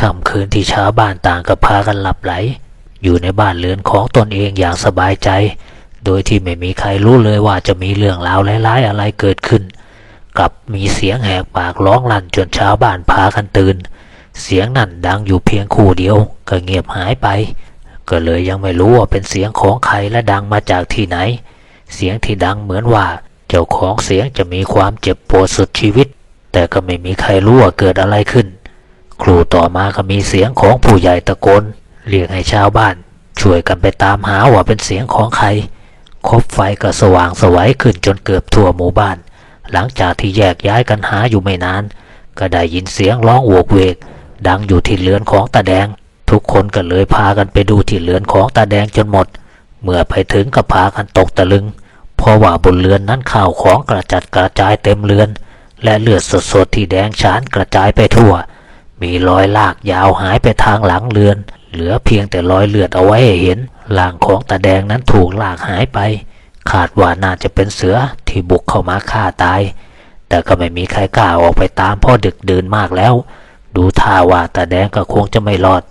ค่ำคืนที่ชาวบ้านต่างก็พากันหลับไหล อยู่ในบ้านเรือนของตนเองอย่างสบายใจ โดยที่ไม่มีใครรู้เลยว่าจะมีเรื่องราวร้ายๆอะไรเกิดขึ้น กลับมีเสียงแหกปากร้องลั่นจนชาวบ้านพากันตื่น เสียงนั่นดังอยู่เพียงคู่เดียว ก็เงียบหายไป ก็เลยยังไม่รู้ว่าเป็นเสียงของใครและดังมาจากที่ไหน เสียงที่ดังเหมือนว่าเจ้าของเสียงจะมีความเจ็บปวดสุดชีวิต แต่ก็ไม่มีใครรู้ว่าเกิดอะไรขึ้น ครูต่อมาก็มีเสียงของผู้ใหญ่ตะโกนเรียกให้ชาวบ้าน ช่วยกันไปตามหาว่าเป็นเสียงของใคร คบไฟก็สว่างสวัยขึ้นจนเกือบทั่วหมู่บ้าน หลังจากที่แยกย้ายกันหาอยู่ไม่นาน ก็ได้ยินเสียงร้องโวกเวก ดังอยู่ที่เรือนของตาแดง ทุกคนก็เลยพากันไปดูที่เรือนของตาแดงจนหมด เมื่อไปถึงก็พากันตกตะลึง เพราะว่าบนเรือนนั้นข้าวของกระจัดกระจายเต็มเรือน และเลือดสดๆที่แดงฉานกระจายไปทั่ว มีรอยลากยาวหายไปทางหลังเรือน เหลือเพียงแต่รอยเลือดเอาไว้เห็นร่างของตาแดงนั้นถูกลากหายไป คาดว่าน่าจะเป็นเสือที่บุกเข้ามาฆ่าตาย แต่ก็ไม่มีใครกล้าออกไปตามพ่อดึกเดินมากแล้ว ดูท่าว่าตาแดงก็คงจะไม่รอด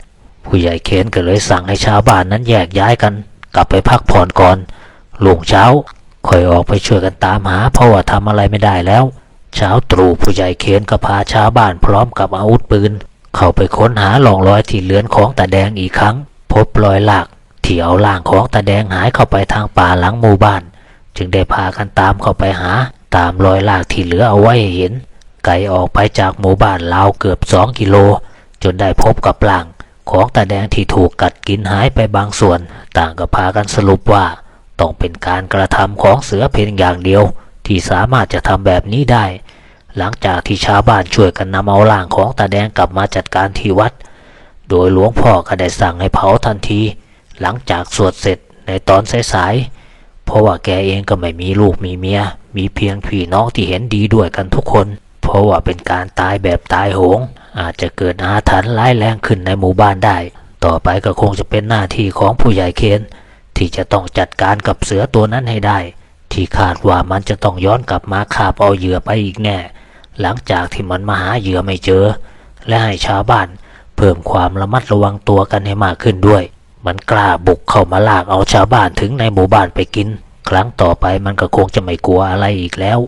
ผู้ใหญ่เคนก็เลยสั่งให้ชาวบ้านนั้นแยกย้ายกัน กลับไปพักผ่อนก่อนลุงเช้าคอยออกไปช่วยกันตามหาเพราะว่าทำอะไรไม่ได้แล้ว เช้าตรู่ผู้ใหญ่เคนก็พาชาวบ้านพร้อมกับอาวุธปืน เข้าไปค้นหาหลองรอยที่เลือนของตาแดงอีกครั้ง พบรอยหลากที่เอาล่างของตาแดงหายเข้าไปทางป่าหลังหมู่บ้าน จึงได้พากันตามเข้าไปหา ตามรอยลากที่เหลือเอาไว้เห็น ไกลออกไปจากหมู่บ้านราวเกือบสองกิโล จนได้พบกับล่างของตาแดงที่ถูกกัดกินหายไปบางส่วน ต่างก็พากันสรุปว่า ต้องเป็นการกระทำของเสือเพียงอย่างเดียว ที่สามารถจะทำแบบนี้ได้ หลังจากที่ชาวบ้านช่วยกันนำเอาร่างของตาแดงกลับมาจัดการที่วัด โดยหลวงพ่อก็ได้สั่งให้เผาทันที หลังจากสวดเสร็จในตอนสายๆเพราะว่าแกเองก็ไม่มีลูกมีเมีย มีเพียงพี่น้องที่เห็นดีด้วยกันทุกคน เพราะว่าเป็นการตายแบบตายโหง อาจจะเกิดอาถรรพ์ร้ายแรงขึ้นในหมู่บ้านได้ ต่อไปก็คงจะเป็นหน้าที่ของผู้ใหญ่เคนที่จะต้องจัดการกับเสือตัวนั้นให้ได้ ที่คาดว่ามันจะต้องย้อนกลับมาคาบเอาเหยื่อไปอีกแน่ หลังจากที่มันมาหาเหยื่อไม่เจอ และให้ชาวบ้าน เพิ่มความระมัดระวังตัวกันให้มากขึ้นด้วย มันกล้าบุกเข้ามาลากเอาชาวบ้านถึงในหมู่บ้านไปกิน ครั้งต่อไปมันก็คงจะไม่กลัวอะไรอีกแล้ว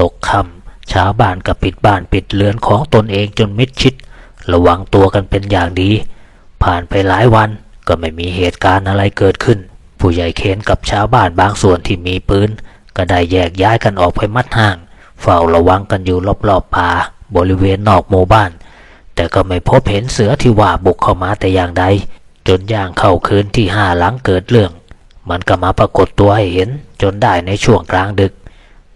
ตกค่ำชาวบ้านก็ปิดบ้านปิดเรือนของตนเองจนมิดชิด ระวังตัวกันเป็นอย่างดี ผ่านไปหลายวันก็ไม่มีเหตุการณ์อะไรเกิดขึ้น ผู้ใหญ่เคนกับชาวบ้านบางส่วนที่มีปืนก็ได้แยกย้ายกันออกไปมัดห้าง เฝ้าระวังกันอยู่รอบๆป่าบริเวณนอกหมู่บ้าน แต่ก็ไม่พบเห็นเสือที่ว่าบุกเข้ามาแต่อย่างใด จนย่างเข้าคืนที่ห้าหลังเกิดเรื่อง มันก็มาปรากฏตัวให้เห็นจนได้ในช่วงกลางดึก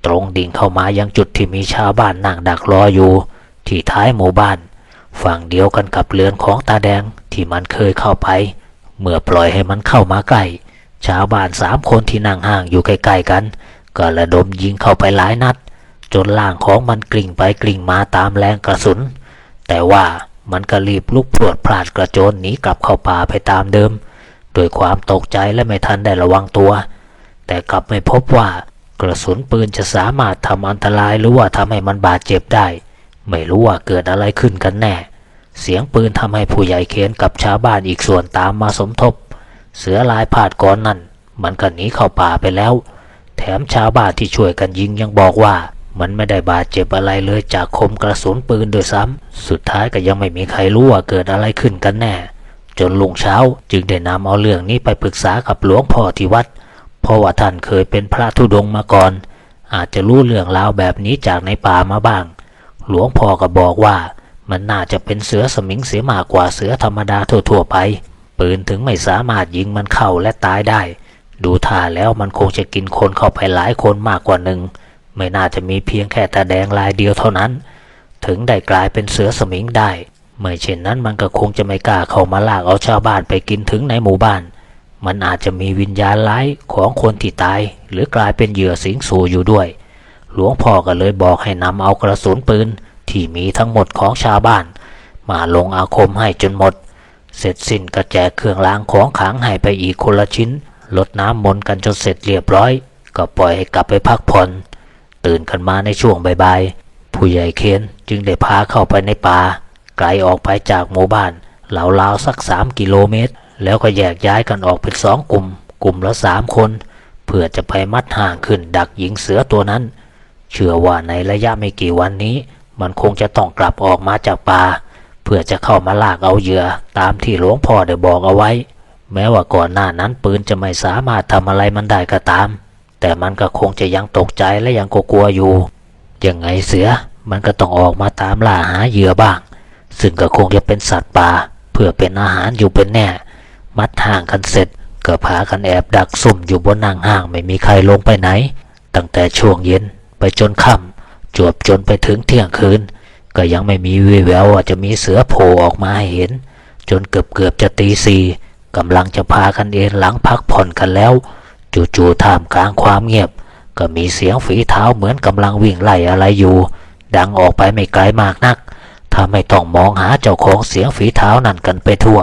ตรงดิ่งเข้ามายังจุดที่มีชาวบ้านนั่งดักรออยู่ ที่ท้ายหมู่บ้าน ฝั่งเดียวกันกับเรือนของตาแดงที่มันเคยเข้าไป เมื่อปล่อยให้มันเข้ามาใกล้ ชาวบ้านสามคนที่นั่งห่างอยู่ใกล้ๆกัน ก็ระดมยิงเข้าไปหลายนัด จนล่างของมันกลิ่งไปกลิ่งมาตามแรงกระสุน แต่ว่ามันก็รีบลุกพรวดพลาดกระโจนหนีกลับเข้าป่าไปตามเดิมโดยความตกใจและไม่ทันได้ระวังตัว แต่กลับไม่พบว่ากระสุนปืนจะสามารถทำอันตรายหรือว่าทำให้มันบาดเจ็บได้ ไม่รู้ว่าเกิดอะไรขึ้นกันแน่ เสียงปืนทำให้ผู้ใหญ่เคนกับชาวบ้านอีกส่วนตามมาสมทบ เสือลายผาดก่อนนั่น มันก็หนีเข้าป่าไปแล้ว แถมชาวบ้านที่ช่วยกันยิงยังบอกว่า มันไม่ได้บาดเจ็บอะไรเลยจากคมกระสุนปืนโดวยซ้ำ สุดท้ายก็ยังไม่มีใครรู้ว่าเกิดอะไรขึ้นกันแน่ จนลุงเช้าจึงได้นำเอาเรื่องนี้ไปปรึกษากับหลวงพ่อที่วัด เพราะว่าท่านเคยเป็นพระธุดงค์มาก่อน อาจจะรู้เรื่องราวแบบนี้จากในป่ามาบ้าง หลวงพ่อก็บอกว่ามันน่าจะเป็นเสือสมิงเสียมากกว่าเสือธรรมดาทั่วๆไป ปืนถึงไม่สามารถยิงมันเข้าและตายได้ ดูท่าแล้วมันคงจะกินคนเข้าไปหลายคนมากกว่าหนึ่ง ไม่น่าจะมีเพียงแค่ตาแดงลายเดียวเท่านั้น ถึงได้กลายเป็นเสือสมิงได้ ไม่เช่นนั้นมันก็คงจะไม่กล้าเข้ามาลากเอาชาวบ้านไปกินถึงในหมู่บ้าน มันอาจจะมีวิญญาณร้ายของคนที่ตาย หรือกลายเป็นเหยื่อสิงสู่อยู่ด้วย หลวงพ่อก็เลยบอกให้นำเอากระสุนปืนที่มีทั้งหมดของชาวบ้าน มาลงอาคมให้จนหมด เสร็จสิ้นก็แจกเครื่องรางของขังให้ไปอีกคนละชิ้นลดน้ำมนต์กันจนเสร็จเรียบร้อย ก็ปล่อยให้กลับไปพักผ่อน ตื่นกันมาในช่วงบ่ายๆผู้ใหญ่เคนจึงได้พาเข้าไปในป่าไกลออกไปจากหมู่บ้านราวๆสักสามกิโลเมตร แล้วก็แยกย้ายกันออกเป็นสองกลุ่ม กลุ่มละสามคน เพื่อจะไปมัดห่างขึ้นดักหญิงเสือตัวนั้น เชื่อว่าในระยะไม่กี่วันนี้ มันคงจะต้องกลับออกมาจากป่า เพื่อจะเข้ามาลากเอาเหยื่อตามที่หลวงพ่อได้บอกเอาไว้ แม้ว่าก่อนหน้านั้นปืนจะไม่สามารถทำอะไรมันได้ก็ตาม แต่มันก็คงจะยังตกใจและยังกลัวอยู่ ยังไงเสือมันก็ต้องออกมาตามล่าหาเหยื่อบ้าง ซึ่งก็คงจะเป็นสัตว์ป่า เพื่อเป็นอาหารอยู่เป็นแน่ มัดห่างกันเสร็จก็พากันแอบดักซุ่มอยู่บนนางห้างไม่มีใครลงไปไหน ตั้งแต่ช่วงเย็นไปจนค่ำจวบจนไปถึงเที่ยงคืน ก็ยังไม่มีวี่แววว่าจะมีเสือโผล่ออกมาให้เห็น จนเกือบเกือบๆจะตีสี่กำลังจะพากันเอนหลังพักผ่อนกันแล้ว จู่ๆท่ามกลางความเงียบ ก็มีเสียงฝีเท้าเหมือนกำลังวิ่งไล่อะไรอยู่ ดังออกไปไม่ไกลมากนัก ถ้าไม่ต้องมองหาเจ้าของเสียงฝีเท้านั่นกันไปทั่ว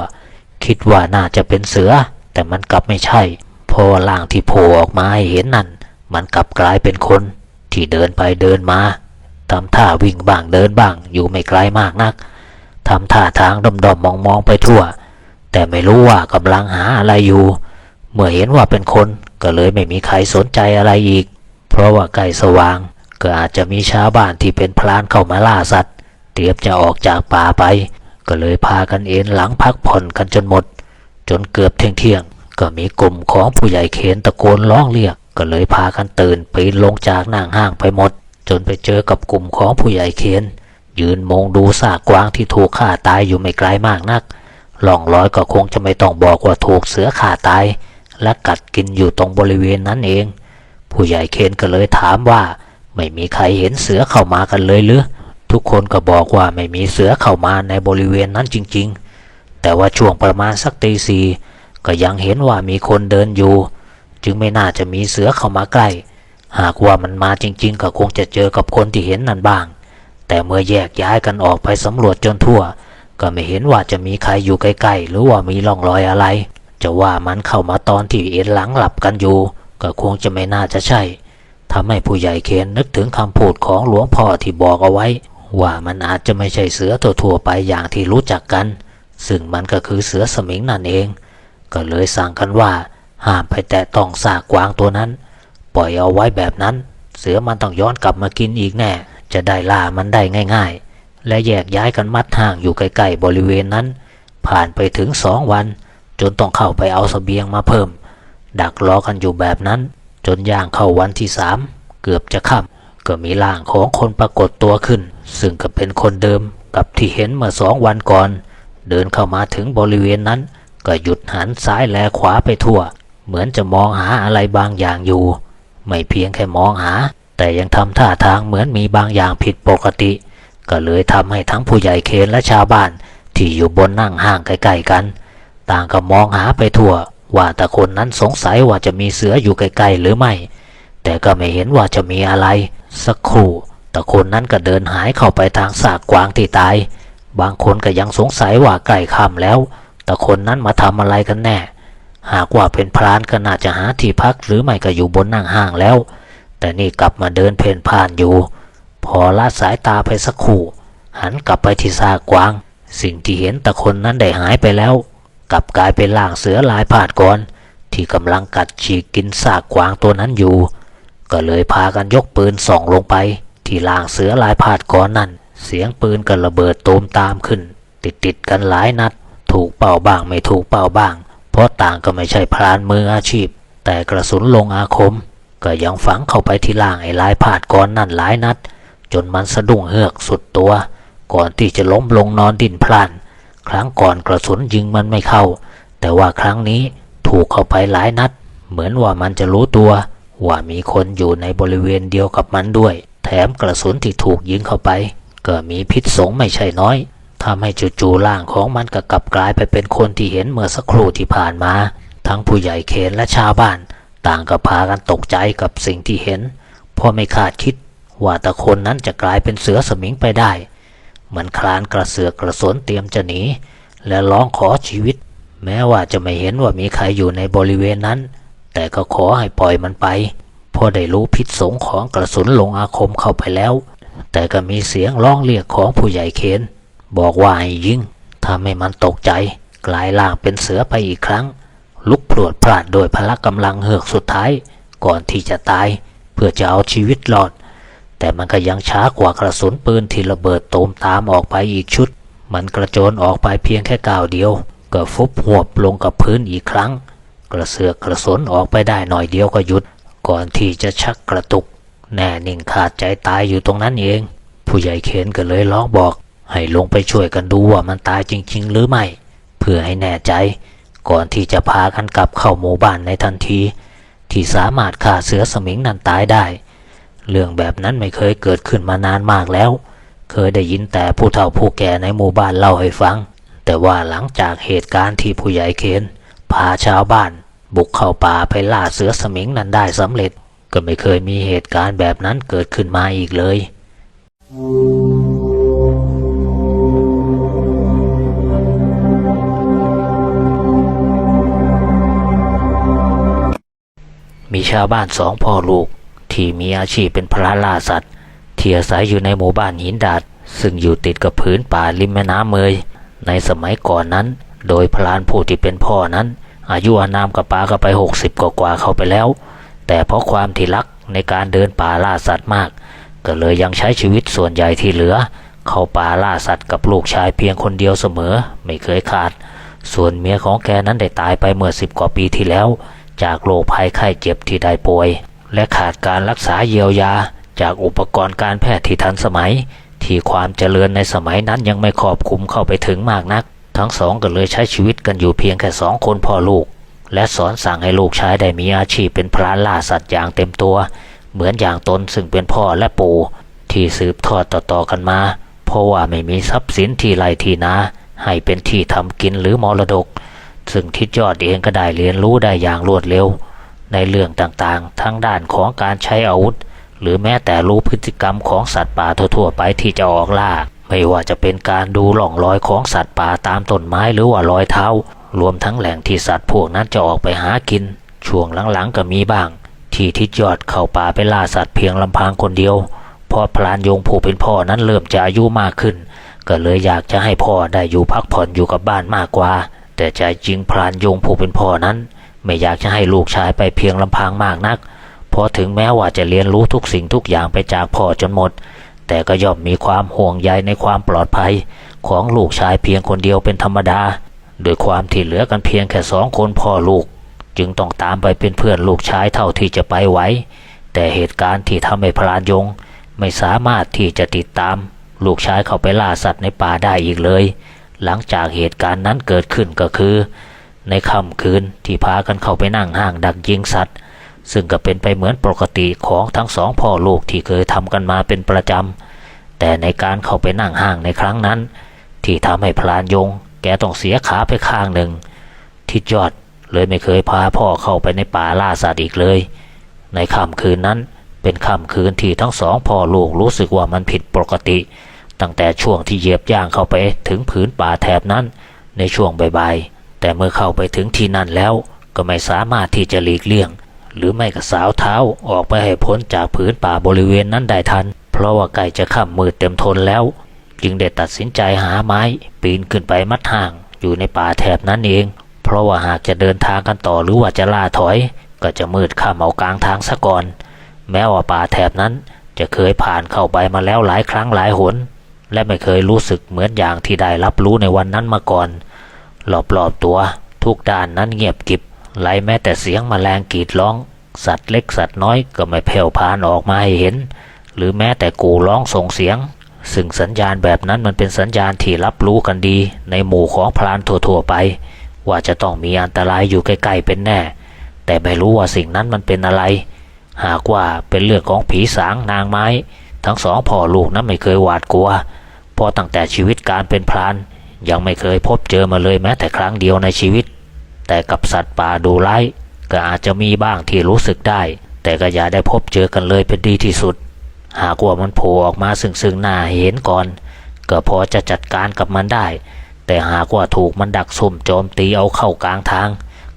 คิดว่าน่าจะเป็นเสือ แต่มันกลับไม่ใช่ เพราะว่าร่างที่โผล่ออกมาให้เห็นนั่น มันกลับกลายเป็นคนที่เดินไปเดินมา ทำท่าวิ่งบ้างเดินบ้าง อยู่ไม่ไกลมากนักทำท่าทางดอมๆมองๆไปทั่ว แต่ไม่รู้ว่ากำลังหาอะไรอยู่ เมื่อเห็นว่าเป็นคนก็เลยไม่มีใครสนใจอะไรอีก เพราะว่าใกล้สว่าง ก็อาจจะมีชาวบ้านที่เป็นพลานเข้ามาล่าสัตว์ เตรียมจะออกจากป่าไป ก็เลยพากันเอนหลังพักผ่อนกันจนหมด จนเกือบเที่ยงเที่ยงก็มีกลุ่มของผู้ใหญ่เขนตะโกนร้องเรียก ก็เลยพากันตื่นปีนลงจากนางห้างไปหมด จนไปเจอกับกลุ่มของผู้ใหญ่เขนยืนมองดูซากกวางที่ถูกฆ่าตายอยู่ไม่ไกลมากนักล่องลอยก็คงจะไม่ต้องบอกว่าถูกเสือฆ่าตาย และกัดกินอยู่ตรงบริเวณนั้นเอง ผู้ใหญ่เคนก็เลยถามว่า ไม่มีใครเห็นเสือเข้ามากันเลยหรือทุกคนก็บอกว่าไม่มีเสือเข้ามาในบริเวณนั้นจริง ๆ แต่ว่าช่วงประมาณสักตีสี่ก็ยังเห็นว่ามีคนเดินอยู่ จึงไม่น่าจะมีเสือเข้ามาใกล้ หากว่ามันมาจริงๆ ก็คงจะเจอกับคนที่เห็นนั่นบ้าง แต่เมื่อแยกย้ายกันออกไปสำรวจจนทั่ว ก็ไม่เห็นว่าจะมีใครอยู่ใกล้ๆ หรือว่ามีร่องรอยอะไร จะว่ามันเข้ามาตอนที่เอ็นหลังหลับกันอยู่ ก็คงจะไม่น่าจะใช่ทำให้ผู้ใหญ่เคนนึกถึงคำพูดของหลวงพ่อที่บอกเอาไว้ ว่ามันอาจจะไม่ใช่เสือทั่วๆไปอย่างที่รู้จักกัน ซึ่งมันก็คือเสือสมิงนั่นเอง ก็เลยสั่งกันว่าห้ามไปแตะต้องซากกวางตัวนั้น ปล่อยเอาไว้แบบนั้น เสือมันต้องย้อนกลับมากินอีกแน่ จะได้ล่ามันได้ง่าย ๆ และแยกย้ายกันมัดห่างอยู่ใกล้ๆบริเวณนั้น ผ่านไปถึงสองวัน จนต้องเข้าไปเอาเสบียงมาเพิ่ม ดักรอกันอยู่แบบนั้น จนย่างเข้าวันที่สามเกือบจะค่ำก็มีร่างของคนปรากฏตัวขึ้น ซึ่งก็เป็นคนเดิมกับที่เห็นเมื่อสองวันก่อน เดินเข้ามาถึงบริเวณนั้น ก็หยุดหันซ้ายแลขวาไปทั่ว เหมือนจะมองหาอะไรบางอย่างอยู่ ไม่เพียงแค่มองหา แต่ยังทำท่าทางเหมือนมีบางอย่างผิดปกติ ก็เลยทำให้ทั้งผู้ใหญ่เคนและชาวบ้าน ที่อยู่บนนั่งห้างใกล้ๆกัน ต่างก็มองหาไปทั่ว ว่าแต่คนนั้นสงสัยว่าจะมีเสืออยู่ใกล้ๆหรือไม่ แต่ก็ไม่เห็นว่าจะมีอะไร สักครู่แต่คนนั้นก็เดินหายเข้าไปทางสากกวางที่ตาย บางคนก็ยังสงสัยว่าใกล้ค่ำแล้ว แต่คนนั้นมาทำอะไรกันแน่ หากว่าเป็นพรานก็น่าจะหาที่พักหรือไม่ก็อยู่บนนั่งห้างแล้ว แต่นี่กลับมาเดินเพ่นพ่านอยู่ พอละสายตาไปสักครู่ หันกลับไปที่ซากกวาง สิ่งที่เห็นแต่คนนั้นได้หายไปแล้ว กลับกลายเป็นล่างเสือลายผาดก่อน ที่กำลังกัดฉีกกินซากกวางตัวนั้นอยู่ ก็เลยพากันยกปืนส่องลงไป ที่ล่างเสือลายผาดก่อนนั่น เสียงปืนก็ระเบิดตูมตามขึ้น ติดติดกันหลายนัด ถูกเป่าบ้างไม่ถูกเป่าบ้าง ราะต่างก็ไม่ใช่พรานมืออาชีพ แต่กระสุนลงอาคม ก็ยังฝังเข้าไปที่ล่างไอ้ลายผาดก่อนนั่นหลายนัด จนมันสะดุ้งเฮือกสุดตัว ก่อนที่จะล้มลงนอนดิ้นพลัน ครั้งก่อนกระสุนยิงมันไม่เข้า แต่ว่าครั้งนี้ถูกเข้าไปหลายนัด เหมือนว่ามันจะรู้ตัวว่ามีคนอยู่ในบริเวณเดียวกับมันด้วย แถมกระสุนที่ถูกยิงเข้าไป ก็มีพิษสงไม่ใช่น้อย ทำให้จู่ๆร่างของมันก็กลับกลายไปเป็นคนที่เห็นเมื่อสักครู่ที่ผ่านมา ทั้งผู้ใหญ่เขนและชาวบ้าน ต่างก็พากันตกใจกับสิ่งที่เห็นเพราะไม่คาดคิดว่าต่คนนั้นจะกลายเป็นเสือสมิงไปได้ มันคลานกระเสือกกระสนเตรียมจะหนี และร้องขอชีวิต แม้ว่าจะไม่เห็นว่ามีใครอยู่ในบริเวณนั้น แต่ก็ขอให้ปล่อยมันไปเพราะได้รู้พิษสงของกระสุนลงอาคมเข้าไปแล้ว แต่ก็มีเสียงร้องเรียกของผู้ใหญ่เคน บอกว่าให้ยิงทำให้มันตกใจ กลายร่างเป็นเสือไปอีกครั้ง ลุกพรวดพลาดโดยพละกำลังเหือกสุดท้าย ก่อนที่จะตาย เพื่อจะเอาชีวิตรอด แต่มันก็ยังช้ากว่ากระสุนปืนที่ระเบิดโตมตามออกไปอีกชุด มันกระโจนออกไปเพียงแค่ก้าวเดียว ก็ฟุบหวบลงกับพื้นอีกครั้ง กระเสือกกระสนออกไปได้หน่อยเดียวก็หยุด ก่อนที่จะชักกระตุก แน่นิ่งขาดใจตายอยู่ตรงนั้นเอง ผู้ใหญ่เขนก็เลยร้องบอก ให้ลงไปช่วยกันดูว่ามันตายจริง ๆ หรือไม่ เพื่อให้แน่ใจ ก่อนที่จะพากันกลับเข้าหมู่บ้านในทันที ที่สามารถฆ่าเสือสมิงนั้นตายได้ เรื่องแบบนั้นไม่เคยเกิดขึ้นมานานมากแล้ว เคยได้ยินแต่ผู้เฒ่าผู้แก่ในหมู่บ้านเล่าให้ฟัง แต่ว่าหลังจากเหตุการณ์ที่ผู้ใหญ่เคนพาชาวบ้าน บุกเข้าป่าไปล่าเสือสมิงนั้นได้สำเร็จ ก็ไม่เคยมีเหตุการณ์แบบนั้นเกิดขึ้นมาอีกเลย มีชาวบ้านสองพ่อลูก ที่มีอาชีพเป็นพระล่าสัตว์ที่อาศัยอยู่ในหมู่บ้านหินดาดซึ่งอยู่ติดกับพื้นป่าริมแม่น้ำเมย ในสมัยก่อนนั้น โดยพลานผู้ที่เป็นพ่อนั้น อายุอานามกับปาก็ไปหกสิบกว่าเข้าไปแล้ว แต่เพราะความที่รักในการเดินป่าล่าสัตว์มาก ก็เลยยังใช้ชีวิตส่วนใหญ่ที่เหลือ เข้าป่าล่าสัตว์กับลูกชายเพียงคนเดียวเสมอ ไม่เคยขาด ส่วนเมียของแกนั้นได้ตายไปเมื่อสิบกว่าปีที่แล้ว จากโรคภัยไข้เจ็บที่ได้ป่วย และขาดการรักษาเยียวยา จากอุปกรณ์การแพทย์ที่ทันสมัย ที่ความเจริญในสมัยนั้นยังไม่ครอบคลุมเข้าไปถึงมากนัก ทั้งสองก็เลยใช้ชีวิตกันอยู่เพียงแค่สองคนพ่อลูก และสอนสั่งให้ลูกชายได้มีอาชีพเป็นพรานล่าสัตว์อย่างเต็มตัว เหมือนอย่างตนซึ่งเป็นพ่อและปู่ที่สืบทอดต่อๆกันมา เพราะว่าไม่มีทรัพย์สินที่ไรที่นาให้เป็นที่ทำกินหรือมรดก ซึ่งทิดยอดเองก็ได้เรียนรู้ได้อย่างรวดเร็ว ในเรื่องต่างๆ ทั้งด้านของการใช้อาวุธ หรือแม้แต่รู้พฤติกรรมของสัตว์ป่าทั่วๆไปที่จะออกล่า ไม่ว่าจะเป็นการดูหล่องรอยของสัตว์ป่าตามต้นไม้หรือว่ารอยเท้า รวมทั้งแหล่งที่สัตว์พวกนั้นจะออกไปหากิน ช่วงหลังๆก็มีบ้าง ที่ทิดยอดเข้าป่าไปล่าสัตว์เพียงลำพังคนเดียวเพราะพลานยงผู้เป็นพ่อนั้นเริ่มจะอายุมากขึ้น ก็เลยอยากจะให้พ่อได้อยู่พักผ่อนอยู่กับบ้านมากกว่า แต่ใจจริงพรานยงผู้เป็นพ่อนั้น ไม่อยากจะให้ลูกชายไปเพียงลำพังมากนัก เพราะถึงแม้ว่าจะเรียนรู้ทุกสิ่งทุกอย่างไปจากพ่อจนหมด แต่ก็ย่อมมีความห่วงใยในความปลอดภัย ของลูกชายเพียงคนเดียวเป็นธรรมดา โดยความที่เหลือกันเพียงแค่สองคนพ่อลูก จึงต้องตามไปเป็นเพื่อนลูกชายเท่าที่จะไปไหวแต่เหตุการณ์ที่ทำให้พรานยง ไม่สามารถที่จะติดตาม ลูกชายเข้าไปล่าสัตว์ในป่าได้อีกเลย หลังจากเหตุการณ์นั้นเกิดขึ้นก็คือ ในค่ำคืนที่พากันเข้าไปนั่งห้างดักยิงสัตว์ ซึ่งก็เป็นไปเหมือนปกติของทั้งสองพ่อลูกที่เคยทำกันมาเป็นประจำ แต่ในการเข้าไปนั่งห้างในครั้งนั้น ที่ทำให้พลานยง แกต้องเสียขาไปข้างหนึ่งทิดยอดเลยไม่เคยพาพ่อเข้าไปในป่าล่าสัตว์อีกเลย ในค่ำคืนนั้นเป็นค่ำคืนที่ทั้งสองพ่อลูกรู้สึกว่ามันผิดปกติ ตั้งแต่ช่วงที่เหยียบย่างเข้าไปถึงผืนป่าแถบนั้น ในช่วงบ่ายๆแต่เมื่อเข้าไปถึงที่นั่นแล้ว ก็ไม่สามารถที่จะหลีกเลี่ยง หรือไม่ก็สาวเท้าออกไปให้พ้นจากผืนป่าบริเวณนั้นได้ทัน เพราะว่าใกล้จะค่ำมืดเต็มทนแล้ว จึงได้ตัดสินใจหาไม้ ปีนขึ้นไปมัดห่างอยู่ในป่าแถบนั้นเอง เพราะว่าหากจะเดินทางกันต่อหรือว่าจะล่าถอย ก็จะมืดค่ำเอากลางทางซะก่อน แม้ว่าป่าแถบนั้นจะเคยผ่านเข้าไปมาแล้วหลายครั้งหลายหน และไม่เคยรู้สึกเหมือนอย่างที่ได้รับรู้ในวันนั้นมาก่อนรอบๆตัวทุกด้านนั้นเงียบกริบไรแม้แต่เสียงแมลงกรีดร้อง สัตว์เล็กสัตว์น้อยก็ไม่แผ่วพานออกมาให้เห็น หรือแม้แต่กูร้องส่งเสียง ซึ่งสัญญาณแบบนั้นมันเป็นสัญญาณที่รับรู้กันดี ในหมู่ของพรานทั่วๆไป ว่าจะต้องมีอันตรายอยู่ใกล้ๆเป็นแน่ แต่ไม่รู้ว่าสิ่งนั้นมันเป็นอะไร หากว่าเป็นเรื่องของผีสางนางไม้ ทั้งสองพ่อลูกนั้นไม่เคยหวาดกลัว เพราะตั้งแต่ชีวิตการเป็นพราน ยังไม่เคยพบเจอมาเลยแม้แต่ครั้งเดียวในชีวิต แต่กับสัตว์ป่าดูร้ายก็อาจจะมีบ้างที่รู้สึกได้ แต่ก็อย่าได้พบเจอกันเลยเป็นดีที่สุด หากว่ามันโผล่ออกมาซึ่งซึ่งหน้าเห็นก่อน ก็พอจะจัดการกับมันได้ แต่หากว่าถูกมันดักซุ่มโจมตีเอาเข้ากลางทาง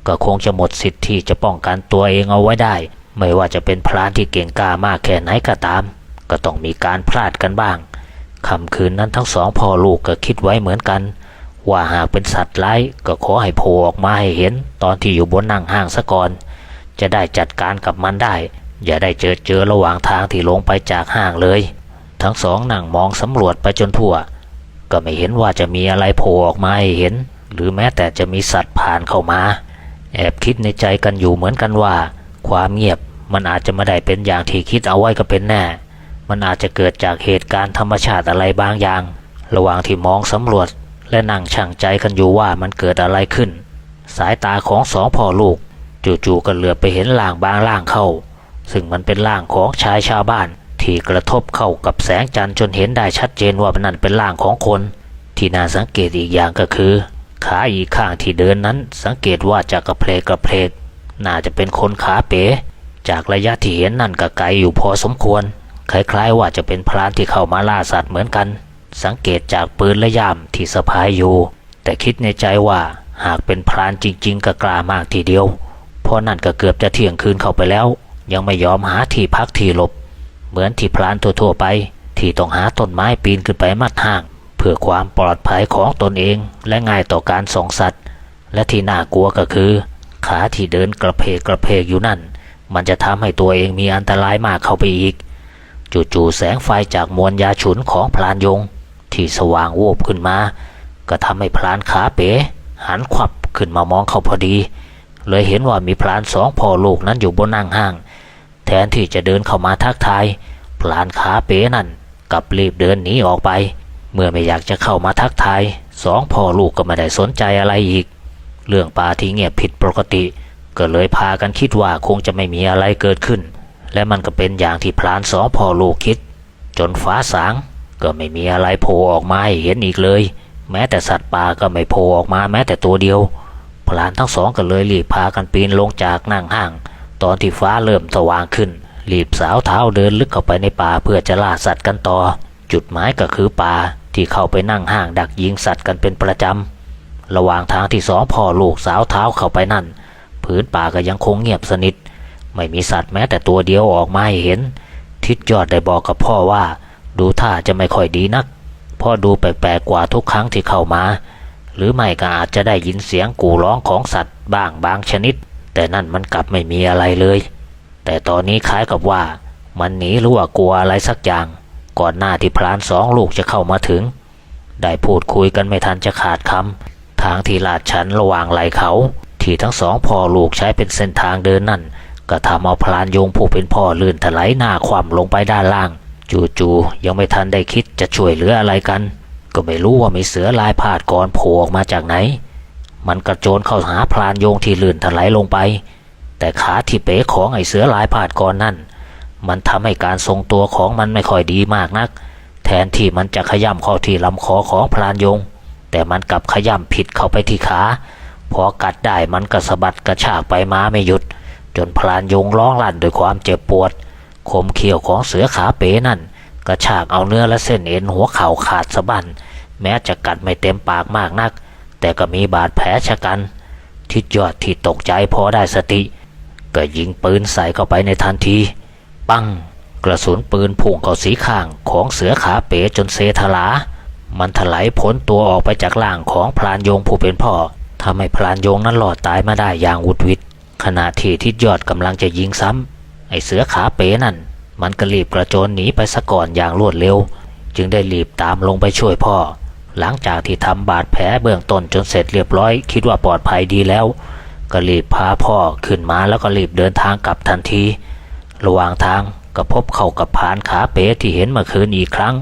ก็คงจะหมดสิทธิ์ที่จะป้องกันตัวเองเอาไว้ได้ ไม่ว่าจะเป็นพรานที่เก่งกล้ามากแค่ไหนก็ตาม ก็ต้องมีการพลาดกันบ้าง ค่ำคืนนั้นทั้งสองพ่อลูกก็คิดไว้เหมือนกัน ว่าหากเป็นสัตว์ร้ายก็ขอให้โผล่ออกมาให้เห็น ตอนที่อยู่บนนั่งห้างซะก่อน จะได้จัดการกับมันได้ อย่าได้เจอเจอระหว่างทางที่ลงไปจากห้างเลย ทั้งสองนั่งมองสำรวจไปจนทั่ว ก็ไม่เห็นว่าจะมีอะไรโผล่ออกมาให้เห็น หรือแม้แต่จะมีสัตว์ผ่านเข้ามา แอบคิดในใจกันอยู่เหมือนกันว่า ความเงียบมันอาจจะไม่ได้เป็นอย่างที่คิดเอาไว้ก็เป็นแน่ มันอาจจะเกิดจากเหตุการณ์ธรรมชาติอะไรบางอย่าง ระหว่างที่มองสำรวจและนั่งช่างใจกันอยู่ว่ามันเกิดอะไรขึ้น สายตาของสองพ่อลูก จู่ๆก็เหลือไปเห็นล่างบางล่างเข้า ซึ่งมันเป็นร่างของชายชาวบ้าน ที่กระทบเข้ากับแสงจันทร์จนเห็นได้ชัดเจนว่านั่นเป็นร่างของคน ที่น่าสังเกตอีกอย่างก็คือ ขาอีกข้างที่เดินนั้น สังเกตว่าจะกระเพลกกระเพลกน่าจะเป็นคนขาเป๋ จากระยะที่เห็นนั่นก็ไกลอยู่พอสมควร คล้ายๆว่าจะเป็นพรานที่เข้ามาล่าสัตว์เหมือนกัน สังเกตจากปืนและย่ามที่สะพายอยู่ แต่คิดในใจว่าหากเป็นพรานจริง ๆก็กล้ามากทีเดียว เพราะนั่นก็เกือบจะเที่ยงคืนเข้าไปแล้ว ยังไม่ยอมหาที่พักที่หลบ เหมือนที่พรานทั่วๆไป ที่ต้องหาต้นไม้ปีนขึ้นไปมัดห่าง เพื่อความปลอดภัยของตนเองและง่ายต่อการส่องสัตว์ และที่น่ากลัวก็คือ ขาที่เดินกระเพกกระเพกอยู่นั่น มันจะทำให้ตัวเองมีอันตรายมากเข้าไปอีก จู่ๆแสงไฟจากมวลยาฉุนของพลานยง ที่สว่างโวบขึ้นมา ก็ทำให้พลานขาเป๋หันขวับขึ้นมามองเขาพอดี เลยเห็นว่ามีพลานสองพ่อลูกนั้นอยู่บนนั่งห้าง แทนที่จะเดินเข้ามาทักทายพลานขาเป๋นั่นกลับรีบเดินหนีออกไป เมื่อไม่อยากจะเข้ามาทักทายสองพ่อลูกก็ไม่ได้สนใจอะไรอีก เรื่องป่าที่เงียบผิดปกติ ก็เลยพากันคิดว่าคงจะไม่มีอะไรเกิดขึ้น และมันก็เป็นอย่างที่พลานสองพ่อลูกคิด จนฟ้าสางก็ไม่มีอะไรโผล่ออกมาให้เห็นอีกเลย แม้แต่สัตว์ป่าก็ไม่โผล่ออกมาแม้แต่ตัวเดียว พลานทั้งสองก็เลยรีบพากันปีนลงจากนั่งห้าง ตอนที่ฟ้าเริ่มสว่างขึ้น รีบสาวเท้าเดินลึกเข้าไปในป่าเพื่อจะล่าสัตว์กันต่อ จุดหมายก็คือป่าที่เข้าไปนั่งห้างดักยิงสัตว์กันเป็นประจำ ระหว่างทางที่สองพ่อลูกสาวเท้าเข้าไปนั่น พื้นป่าก็ยังคงเงียบสนิท ไม่มีสัตว์แม้แต่ตัวเดียวออกมาหเห็น ทิดยอดได้บอกกับพ่อว่า ดูท่าจะไม่ค่อยดีนัก พ่อดูแปลกๆกว่าทุกครั้งที่เข้ามา หรือไม่ก็อาจจะได้ยินเสียงกู่ร้องของสัตว์บ้างบางชนิด แต่นั่นมันกลับไม่มีอะไรเลย แต่ตอนนี้คล้ายกับว่า มันหนีหรือว่ากลัวอะไรสักอย่าง ก่อนหน้าที่พรานสองลูกจะเข้ามาถึง ได้พูดคุยกันไม่ทันจะขาดคำทางที่ลาดชันระหว่างไหลเขาที่ทั้งสองพ่อลูกใช้เป็นเส้นทางเดินนั่น ก็ทำเอาพลานยงผู้เป็นพ่อลื่นถลายหน้าคว่ำลงไปด้านล่าง จู่ๆยังไม่ทันได้คิดจะช่วยเหลืออะไรกัน ก็ไม่รู้ว่ามีเสือลายพาดกรโผล่ออกมาจากไหน มันกระโจนเข้าหาพลานยงที่ลื่นถลายลงไป แต่ขาที่เป๋ของไอ้เสือลายพาดกรนั่น มันทำให้การทรงตัวของมันไม่ค่อยดีมากนัก แทนที่มันจะขย่ำเข้าที่ลำคอของพลานยง แต่มันกลับขย่ำผิดเข้าไปที่ขาพอกัดได้มันก็สะบัดกระชากไปมาไม่หยุด จนพลานยงร้องลั่นด้วยความเจ็บปวด คมเขี้ยวของเสือขาเป๋นั่น กระชากเอาเนื้อและเส้นเอ็นหัวเข่าขาดสะบั้นแม้จะกัดไม่เต็มปากมากนัก แต่ก็มีบาดแผลชะกัน ทิดยอดที่ตกใจพอได้สติ ก็ยิงปืนใส่เข้าไปในทันที ปังกระสุนปืนพุ่งเข้าสีข้างของเสือขาเป๋จนเซทลา มันถลายพ้นตัวออกไปจากล่างของพลานยงผู้เป็นพ่อทำให้พลานยงนั้นหลอดตายมาได้อย่างวุดวิด ขณะที่ทิดยอดกำลังจะยิงซ้ำไอเสือขาเป๋นั่น มันก็รีบกระโจนหนีไปซะก่อนอย่างรวดเร็ว จึงได้รีบตามลงไปช่วยพ่อ หลังจากที่ทำบาดแผลเบื้องต้นจนเสร็จเรียบร้อย คิดว่าปลอดภัยดีแล้ว ก็รีบพาพ่อขึ้นมาแล้วก็รีบเดินทางกลับทันที ระหว่างทางก็พบเข้ากับผานขาเป๋ที่เห็นเมื่อคืนอีกครั้ง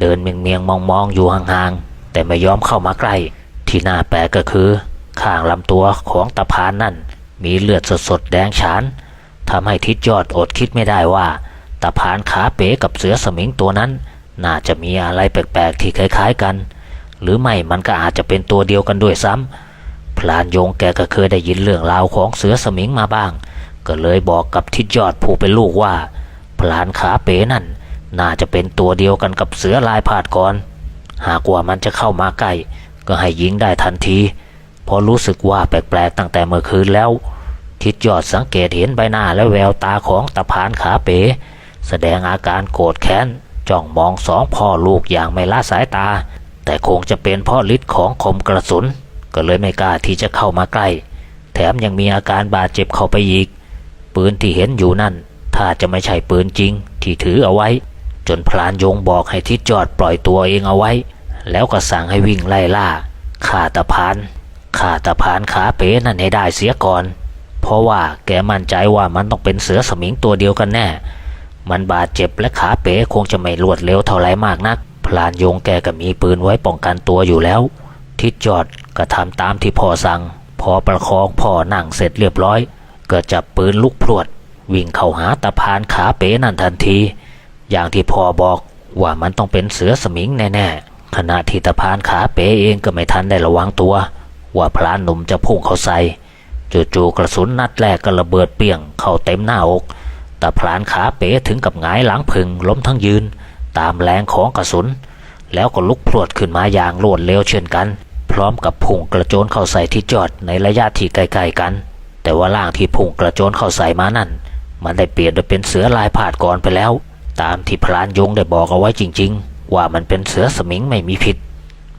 เดินเมียงเมียงมองมองอยู่ห่างๆแต่ไม่ยอมเข้ามาใกล้ ที่น่าแปลกก็คือข้างลำตัวของตะพานนั่น มีเลือดสดๆแดงฉานทำให้ทิดยอดอดคิดไม่ได้ว่าตะพานขาเป๋กับเสือสมิงตัวนั้น น่าจะมีอะไรแปลกๆที่คล้ายๆกัน หรือไม่มันก็อาจจะเป็นตัวเดียวกันด้วยซ้ำพลานยงแกก็เคยได้ยินเรื่องราวของเสือสมิงมาบ้าง ก็เลยบอกกับทิดยอดผู้เป็นลูกว่า พลานขาเป๋นั่น น่าจะเป็นตัวเดียวกันกับเสือลายพาดก่อน หากว่ามันจะเข้ามาใกล้ก็ให้ยิงได้ทันที พราะรู้สึกว่าแปลกๆตั้งแต่เมื่อคืนแล้ว ทิดยอดสังเกตเห็นใบหน้าและแววตาของตะพานขาเป๋ แสดงอาการโกรธแค้นจ้องมองสองพ่อลูกอย่างไม่ละสายตา แต่คงจะเป็นเพ่อฤทธิ์ของคมกระสุน ก็เลยไม่กล้าที่จะเข้ามาใกล้ แถมยังมีอาการบาดเจ็บเข้าไปอีก ปืนที่เห็นอยู่นั่น ถ้าจะไม่ใช่ปืนจริง ที่ถือเอาไว้ จนพลานยงบอกให้ทิศจอดปล่อยตัวเองเอาไว้ แล้วก็สั่งให้วิ่งไล่ล่าข่าตะพาน ข่าตะพานขาเป๋นั่นให้ได้เสียก่อน เพราะว่าแกมั่นใจว่ามันต้องเป็นเสือสมิงตัวเดียวกันแน่ มันบาดเจ็บและขาเป๋คงจะไม่รวดเร็วเท่าไรมากนัก พลานยงแกก็มีปืนไว้ป้องกันตัวอยู่แล้ว ทิศจอดก็ทำตามที่พ่อสั่ง พอประคองพ่อนั่งเสร็จเรียบร้อย ก็จับปืนลุกพรวด วิ่งเข้าหาตะพานขาเป๋นั่นทันที อย่างที่พ่อบอกว่ามันต้องเป็นเสือสมิงแน่ๆขณะที่ตะพานขาเป๋เองก็ไม่ทันได้ระวังตัว ว่าพลานหนุ่มจะพุ่งเข้าใส่จู่ๆกระสุนนัดแรกก็ระเบิดเปี้ยงเข้าเต็มหน้าอกแตะพลานขาเป๋ถึงกับหงายหลังพึงล้มทั้งยืน ตามแรงของกระสุน แล้วก็ลุกพรวดขึ้นมาอย่างรวดเร็วเช่นกัน พร้อมกับพุ่งกระโจนเข้าใส่ที่จอดในระยะที่ใกล้ๆกัน แต่ว่าล่างที่พุ่งกระโจนเข้าใส่มานั่น มันได้เปลี่ยนโดยเป็นเสือลายผาดก่อนไปแล้ว ตามที่พรานยงได้บอกเอาไว้จริง ๆ ว่ามันเป็นเสือสมิงไม่มีผิด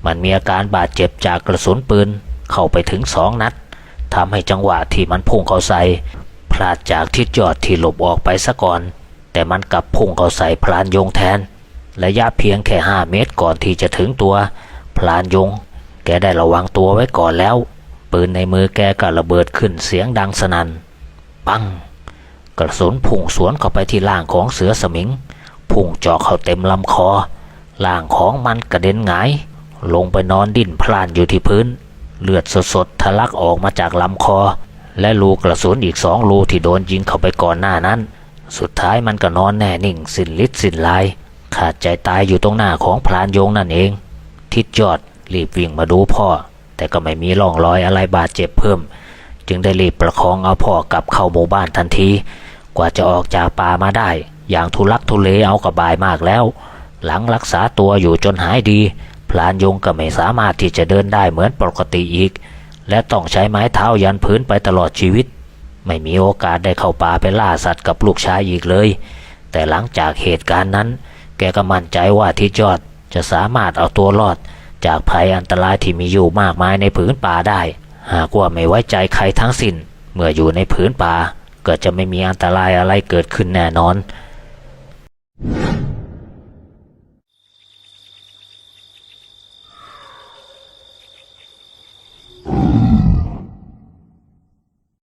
มันมีอาการบาดเจ็บจากกระสุนปืน เข้าไปถึงสองนัดทำให้จังหวะที่มันพุ่งเข้าใส่พลาดจากทิศยอดที่หลบออกไปซะก่อน แต่มันกลับพุ่งเข้าใส่พรานยงแทนระยะเพียงแค่ห้าเมตรก่อนที่จะถึงตัว พลานยง แกได้ระวังตัวไว้ก่อนแล้ว ปืนในมือแกก็ระเบิดขึ้นเสียงดังสนัน่นปัง กระสุนพุ่งสวนเข้าไปที่ล่างของเสือสมิง พุ่งเจาะเข้าเต็มลำคอล่างของมันกระเด็นหงาย ลงไปนอนดิ้นพลานอยู่ที่พื้น เลือดสดๆทะลักออกมาจากลำคอ และรูกระสุนอีกสองรูที่โดนยิงเข้าไปก่อนหน้านั้น สุดท้ายมันก็นอนแน่นิ่งสิ้นฤทธิ์สิ้นลาย ขาดใจตายอยู่ตรงหน้าของพลานโยงนั่นเอง ทิดยอดรีบวิ่งมาดูพ่อ แต่ก็ไม่มีร่องรอยอะไรบาดเจ็บเพิ่ม จึงได้รีบประคองเอาพ่อกลับเข้าหมู่บ้านทันที กว่าจะออกจากป่ามาได้ อย่างทุลักทุเลเอากระบายมากแล้ว หลังรักษาตัวอยู่จนหายดี ลานยงก็ไม่สามารถที่จะเดินได้เหมือนปกติอีก และต้องใช้ไม้เท้ายันพื้นไปตลอดชีวิต ไม่มีโอกาสได้เข้าป่าไปล่าสัตว์กับลูกชายอีกเลย แต่หลังจากเหตุการณ์นั้น แกก็มั่นใจว่าที่จอดจะสามารถเอาตัวรอด จากภัยอันตรายที่มีอยู่มากมายในผืนป่าได้ หากว่าไม่ไว้ใจใครทั้งสิ้น เมื่ออยู่ในผืนป่าก็จะไม่มีอันตรายอะไรเกิดขึ้นแน่นอน Ooh.